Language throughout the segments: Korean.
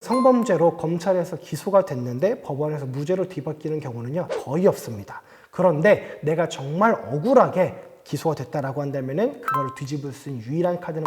성범죄로 검찰에서 기소가 됐는데 법원에서 무죄로 뒤바뀌는 경우는요 거의 없습니다. 그런데 내가 정말 억울하게 기소가 됐다라고 한다면은 그걸 뒤집을 수 있는 유일한 카드는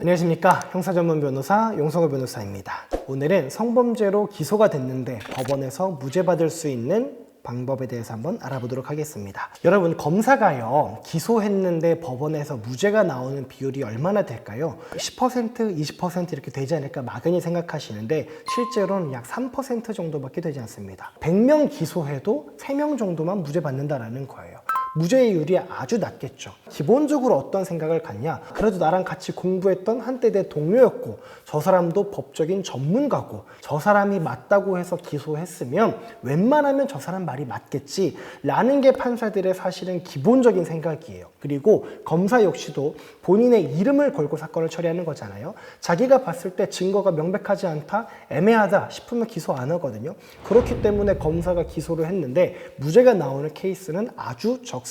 안녕하십니까 형사 전문 변호사 용성호 변호사입니다. 오늘은 성범죄로 기소가 됐는데 법원에서 무죄 받을 수 있는 방법에 대해서 한번 알아보도록 하겠습니다. 여러분 검사가요 기소했는데 법원에서 무죄가 나오는 비율이 얼마나 될까요? 10% 20% 이렇게 되지 않을까 막연히 생각하시는데 실제로는 약 3% 정도밖에 되지 않습니다. 100명 기소해도 3명 정도만 무죄 받는다라는 거예요. 무죄율이 아주 낮겠죠. 기본적으로 어떤 생각을 갖냐? 그래도 나랑 같이 공부했던 한때 내 동료였고, 저 사람도 법적인 전문가고, 저 사람이 맞다고 해서 기소했으면 웬만하면 저 사람 말이 맞겠지. 라는 게 판사들의 사실은 기본적인 생각이에요. 그리고 검사 역시도 본인의 이름을 걸고 사건을 처리하는 거잖아요. 자기가 봤을 때 증거가 명백하지 않다, 애매하다 싶으면 기소 안 하거든요. 그렇기 때문에 검사가 기소를 했는데 무죄가 나오는 케이스는 아주 적습니다.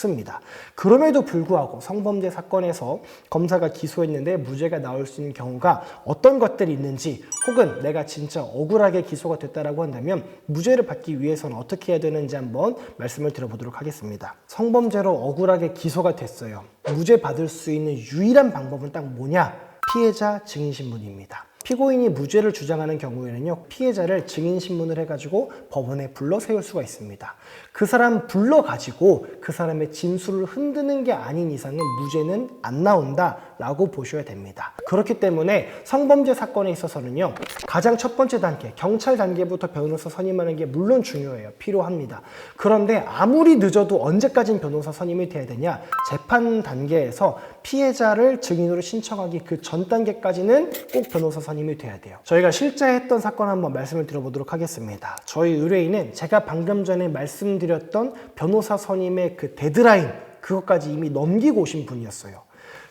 그럼에도 불구하고 성범죄 사건에서 검사가 기소했는데 무죄가 나올 수 있는 경우가 어떤 것들이 있는지 혹은 내가 진짜 억울하게 기소가 됐다라고 한다면 무죄를 받기 위해서는 어떻게 해야 되는지 한번 말씀을 드려보도록 하겠습니다. 성범죄로 억울하게 기소가 됐어요. 무죄 받을 수 있는 유일한 방법은 딱 뭐냐? 피해자 증인신문입니다. 피고인이 무죄를 주장하는 경우에는요, 피해자를 증인신문을 해가지고 법원에 불러 세울 수가 있습니다. 그 사람 불러가지고 그 사람의 진술을 흔드는 게 아닌 이상은 무죄는 안 나온다 라고 보셔야 됩니다. 그렇기 때문에 성범죄 사건에 있어서는요, 가장 첫 번째 단계, 경찰 단계부터 변호사 선임하는 게 물론 중요해요. 필요합니다. 그런데 아무리 늦어도 언제까진 변호사 선임이 돼야 되냐? 재판 단계에서 피해자를 증인으로 신청하기 그 전 단계까지는 꼭 변호사 선임이 돼야 돼요. 저희가 실제 했던 사건 한번 말씀을 드려보도록 하겠습니다. 저희 의뢰인은 제가 방금 전에 말씀드렸던 변호사 선임의 그 데드라인 그것까지 이미 넘기고 오신 분이었어요.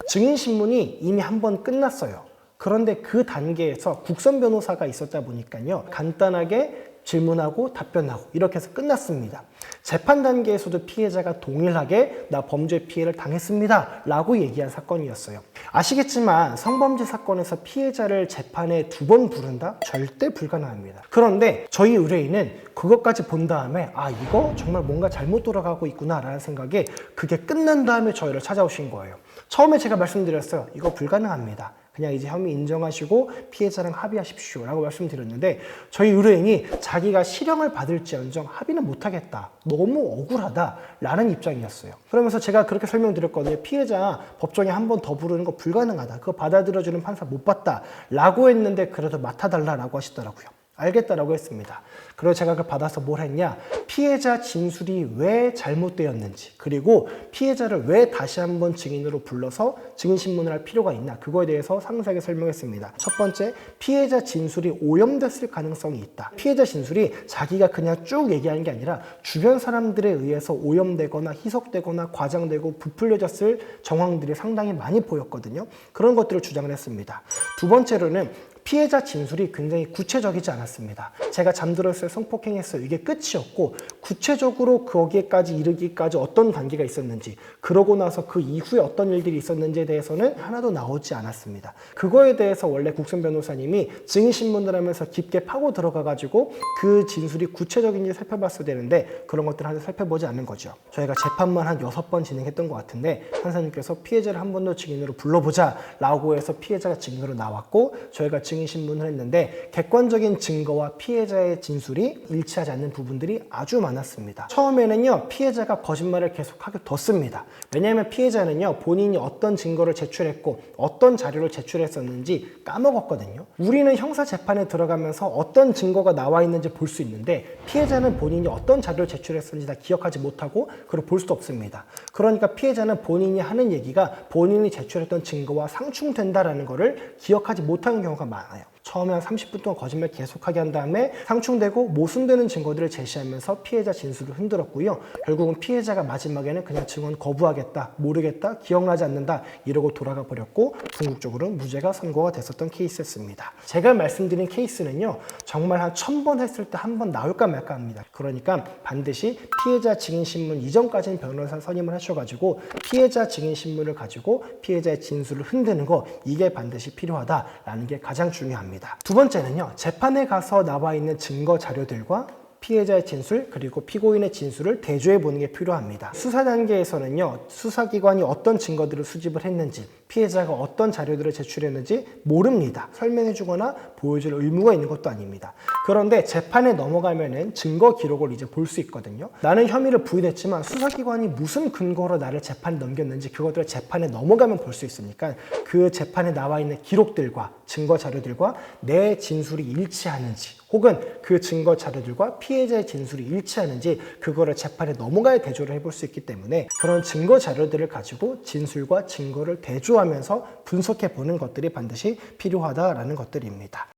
증인 신문이 이미 한 번 끝났어요. 그런데 그 단계에서 국선 변호사가 있었다 보니까요. 간단하게 질문하고 답변하고 이렇게 해서 끝났습니다. 재판 단계에서도 피해자가 동일하게 나 범죄 피해를 당했습니다. 라고 얘기한 사건이었어요. 아시겠지만 성범죄 사건에서 피해자를 재판에 두 번 부른다? 절대 불가능합니다. 그런데 저희 의뢰인은 그것까지 본 다음에 아, 이거 정말 뭔가 잘못 돌아가고 있구나 라는 생각에 그게 끝난 다음에 저희를 찾아오신 거예요. 처음에 제가 말씀드렸어요. 이거 불가능합니다. 그냥 이제 혐의 인정하시고 피해자랑 합의하십시오 라고 말씀드렸는데 저희 의뢰인이 자기가 실형을 받을지언정 합의는 못하겠다. 너무 억울하다 라는 입장이었어요. 그러면서 제가 그렇게 설명드렸거든요. 피해자 법정에 한 번 더 부르는 거 불가능하다. 그거 받아들여주는 판사 못 봤다 라고 했는데 그래도 맡아달라 라고 하시더라고요 알겠다라고 했습니다. 그리고 제가 그 받아서 뭘 했냐? 피해자 진술이 왜 잘못되었는지, 그리고 피해자를 왜 다시 한번 증인으로 불러서 증인신문을 할 필요가 있나, 그거에 대해서 상세하게 설명했습니다. 첫 번째, 피해자 진술이 오염됐을 가능성이 있다. 피해자 진술이 자기가 그냥 쭉 얘기하는 게 아니라 주변 사람들에 의해서 오염되거나 희석되거나 과장되고 부풀려졌을 정황들이 상당히 많이 보였거든요. 그런 것들을 주장을 했습니다. 두 번째로는 피해자 진술이 굉장히 구체적이지 않았습니다. 제가 잠들었어요, 성폭행했어요. 이게 끝이었고 구체적으로 거기에까지 이르기까지 어떤 단계가 있었는지 그러고 나서 그 이후에 어떤 일들이 있었는지에 대해서는 하나도 나오지 않았습니다. 그거에 대해서 원래 국선 변호사님이 증인 신문을 하면서 깊게 파고 들어가 가지고 그 진술이 구체적인지 살펴봤어야 되는데 그런 것들을 하나 살펴보지 않는 거죠. 저희가 재판만 한 여섯 번 진행했던 것 같은데 판사님께서 피해자를 한 번 더 증인으로 불러보자 라고 해서 피해자가 증인으로 나왔고 저희가 증인 신문을 했는데 객관적인 증거와 피해자의 진술이 일치하지 않는 부분들이 아주 많았습니다. 처음에는요 피해자가 거짓말을 계속하게 뒀습니다. 왜냐하면 피해자는요 본인이 어떤 증거를 제출했고 어떤 자료를 제출했었는지 까먹었거든요. 우리는 형사 재판에 들어가면서 어떤 증거가 나와 있는지 볼 수 있는데 피해자는 본인이 어떤 자료를 제출했었는지 다 기억하지 못하고 그걸 볼 수도 없습니다. 그러니까 피해자는 본인이 하는 얘기가 본인이 제출했던 증거와 상충된다라는 것을 기억하지 못하는 경우가 많아요. 哎呀， 처음에 한 30분 동안 거짓말 계속하게 한 다음에 상충되고 모순되는 증거들을 제시하면서 피해자 진술을 흔들었고요. 결국은 피해자가 마지막에는 그냥 증언 거부하겠다, 모르겠다, 기억나지 않는다 이러고 돌아가 버렸고 궁극적으로 무죄가 선고가 됐었던 케이스였습니다. 제가 말씀드린 케이스는요. 정말 한 천 번 했을 때 한 번 나올까 말까 합니다. 그러니까 반드시 피해자 증인 신문 이전까지는 변호사 선임을 하셔가지고 피해자 증인 신문을 가지고 피해자의 진술을 흔드는 거 이게 반드시 필요하다라는 게 가장 중요합니다. 두 번째는요. 재판에 가서 나와 있는 증거 자료들과 피해자의 진술 그리고 피고인의 진술을 대조해 보는 게 필요합니다. 수사 단계에서는요. 수사기관이 어떤 증거들을 수집을 했는지 피해자가 어떤 자료들을 제출했는지 모릅니다. 설명해 주거나 보여줄 의무가 있는 것도 아닙니다. 그런데 재판에 넘어가면은 증거 기록을 이제 볼 수 있거든요. 나는 혐의를 부인했지만 수사기관이 무슨 근거로 나를 재판에 넘겼는지 그것들을 재판에 넘어가면 볼 수 있으니까 그 재판에 나와 있는 기록들과 증거 자료들과 내 진술이 일치하는지 혹은 그 증거 자료들과 피해자의 진술이 일치하는지 그거를 재판에 넘어가야 대조를 해볼 수 있기 때문에 그런 증거 자료들을 가지고 진술과 증거를 대조하면서 분석해 보는 것들이 반드시 필요하다라는 것들입니다.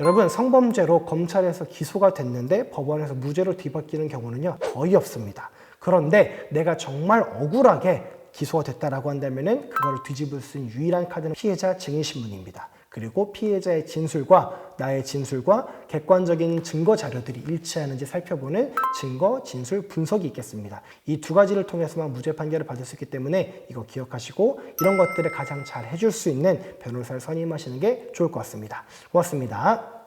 여러분 성범죄로 검찰에서 기소가 됐는데 법원에서 무죄로 뒤바뀌는 경우는요 거의 없습니다. 그런데 내가 정말 억울하게 기소가 됐다라고 한다면은 그걸 뒤집을 수 있는 유일한 카드는 피해자 증인 신문입니다. 그리고 피해자의 진술과 나의 진술과 객관적인 증거 자료들이 일치하는지 살펴보는 증거 진술 분석이 있겠습니다. 이 두 가지를 통해서만 무죄 판결을 받을 수 있기 때문에 이거 기억하시고 이런 것들을 가장 잘 해줄 수 있는 변호사를 선임하시는 게 좋을 것 같습니다. 고맙습니다.